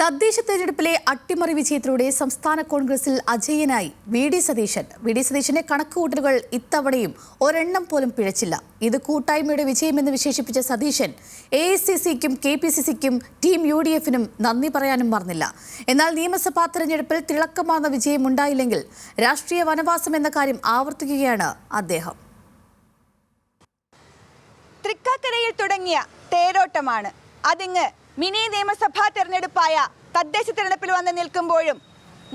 തദ്ദേശ തെരഞ്ഞെടുപ്പിലെ അട്ടിമറി വിജയത്തിലൂടെ സംസ്ഥാന കോൺഗ്രസിൽ അജയനായി V D Satheesan. V D സതീശന്റെ കണക്കുകൂട്ടലുകൾ ഇത്തവണയും ഒരെണ്ണം പോലും പിഴച്ചില്ല. ഇത് കൂട്ടായ്മയുടെ വിജയമെന്ന് വിശേഷിപ്പിച്ച സതീശൻ എ ഐ സി സിക്കും കെ പി സി സിക്കും ടീം യു ഡി എഫിനും നന്ദി പറയാനും മറന്നില്ല. എന്നാൽ നിയമസഭാ തെരഞ്ഞെടുപ്പിൽ തിളക്കമാർന്ന വിജയം ഉണ്ടായില്ലെങ്കിൽ രാഷ്ട്രീയ വനവാസം എന്ന കാര്യം ആവർത്തിക്കുകയാണ് അദ്ദേഹം. തൃക്കാക്കരയിൽ തുടങ്ങിയ തേരോട്ടമാണ്. അതിങ്ങ് മിനി നിയമസഭാ തെരഞ്ഞെടുപ്പായ തദ്ദേശ തെരഞ്ഞെടുപ്പിൽ വന്ന് നിൽക്കുമ്പോഴും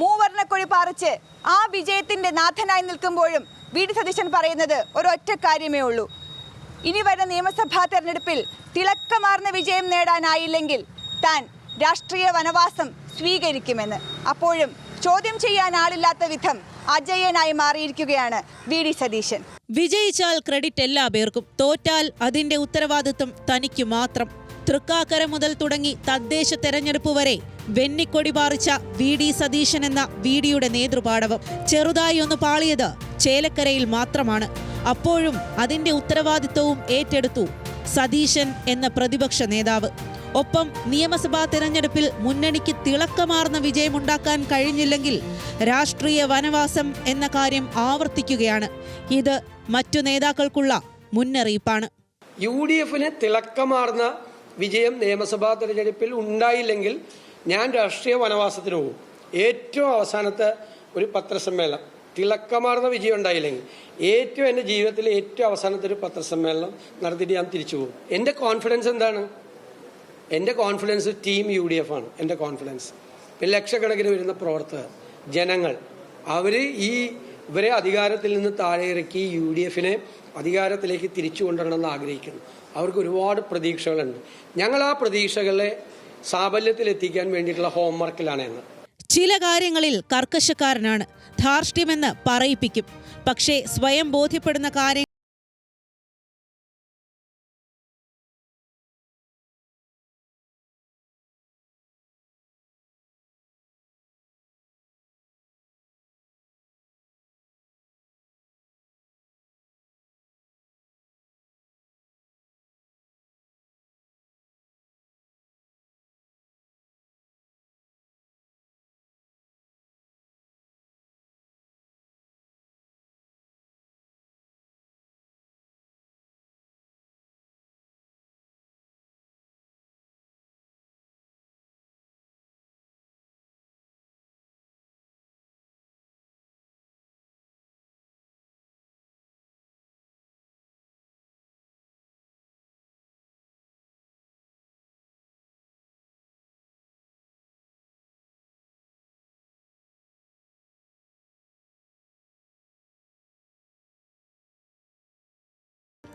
മൂവർണക്കൊടി പാറിച്ച് ആ വിജയത്തിന്റെ നാഥനായി നിൽക്കുമ്പോഴും വി ഡി സതീശൻ പറയുന്നത് ഒരൊറ്റ കാര്യമേ ഉള്ളൂ. ഇനി വരുന്ന നിയമസഭാ തെരഞ്ഞെടുപ്പിൽ തിളക്കമാർന്ന വിജയം നേടാനായില്ലെങ്കിൽ താൻ രാഷ്ട്രീയ വനവാസം സ്വീകരിക്കുമെന്ന്. അപ്പോഴും ചോദ്യം ചെയ്യാൻ ആളില്ലാത്ത വിധം അജയനായി മാറിയിരിക്കുകയാണ് വി ഡി സതീശൻ. വിജയിച്ചാൽ ക്രെഡിറ്റ് എല്ലാ പേർക്കും തോറ്റാൽ അതിന്റെ ഉത്തരവാദിത്വം തനിക്ക് മാത്രം. തൃക്കാക്കര മുതൽ തുടങ്ങി തദ്ദേശ തെരഞ്ഞെടുപ്പ് വരെ വെന്നിക്കൊടി പാറിച്ച വി ഡി സതീശൻ എന്ന വി ഡിയുടെ നേതൃപാടവം ചെറുതായി ഒന്ന് പാളിയത് ചേലക്കരയിൽ മാത്രമാണ്. അപ്പോഴും അതിന്റെ ഉത്തരവാദിത്വവും ഏറ്റെടുത്തു സതീശൻ എന്ന പ്രതിപക്ഷ നേതാവ്. ഒപ്പം നിയമസഭാ തെരഞ്ഞെടുപ്പിൽ മുന്നണിക്ക് തിളക്കമാർന്ന വിജയമുണ്ടാക്കാൻ കഴിഞ്ഞില്ലെങ്കിൽ രാഷ്ട്രീയ വനവാസം എന്ന കാര്യം ആവർത്തിക്കുകയാണ്. ഇത് മറ്റു നേതാക്കൾക്കുള്ള മുന്നറിയിപ്പാണ്. യു ഡി എഫിന് തിളക്കമാർന്ന വിജയം നിയമസഭാ തെരഞ്ഞെടുപ്പിൽ ഉണ്ടായില്ലെങ്കിൽ ഞാൻ രാഷ്ട്രീയ വനവാസത്തിന് പോകും. ഏറ്റവും അവസാനത്തെ ഒരു പത്രസമ്മേളനം. തിളക്കമാർന്ന വിജയം ഉണ്ടായില്ലെങ്കിൽ ഏറ്റവും എന്റെ ജീവിതത്തിലെ ഏറ്റവും അവസാനത്തെ ഒരു പത്രസമ്മേളനം നടത്തിയിട്ട് ഞാൻ തിരിച്ചു പോകും. എന്റെ കോൺഫിഡൻസ് എന്താണ്? എന്റെ confidence team U D F ആണ്. എന്റെ കോൺഫിഡൻസ് പിന്നെ ലക്ഷക്കണക്കിന് വരുന്ന പ്രവർത്തകർ ജനങ്ങൾ. അവർ ഈ ഇവരെ അധികാരത്തിൽ നിന്ന് താഴെ ഇറക്കി യു ഡി എഫിനെ അധികാരത്തിലേക്ക് തിരിച്ചു കൊണ്ടുവരണമെന്ന് ആഗ്രഹിക്കുന്നു. അവർക്ക് ഒരുപാട് പ്രതീക്ഷകളുണ്ട്. ഞങ്ങൾ ആ പ്രതീക്ഷകളെ സാഫല്യത്തിലെത്തിക്കാൻ വേണ്ടിയിട്ടുള്ള ഹോംവർക്കിലാണ് എന്ന് ചില കാര്യങ്ങളിൽ കർക്കശക്കാരനാണ്. ധാർഷ്ട്യമെന്ന് പറയിപ്പിക്കും. പക്ഷേ സ്വയം ബോധ്യപ്പെടുന്ന കാര്യം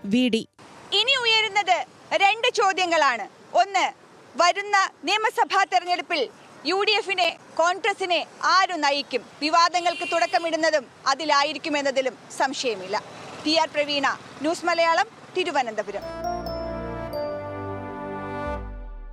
വി ഡി. ഇനി ഉയരുന്നത് രണ്ട് ചോദ്യങ്ങളാണ്. ഒന്ന് വരുന്ന നിയമസഭാ തെരഞ്ഞെടുപ്പിൽ യു ഡി എഫിനെ കോൺഗ്രസിനെ ആരു നയിക്കും? വിവാദങ്ങൾക്ക് തുടക്കമിടുന്നതും അതിലായിരിക്കുമെന്നതിലും സംശയമില്ല. T R Praveena news Malayalam Thiruvananthapuram.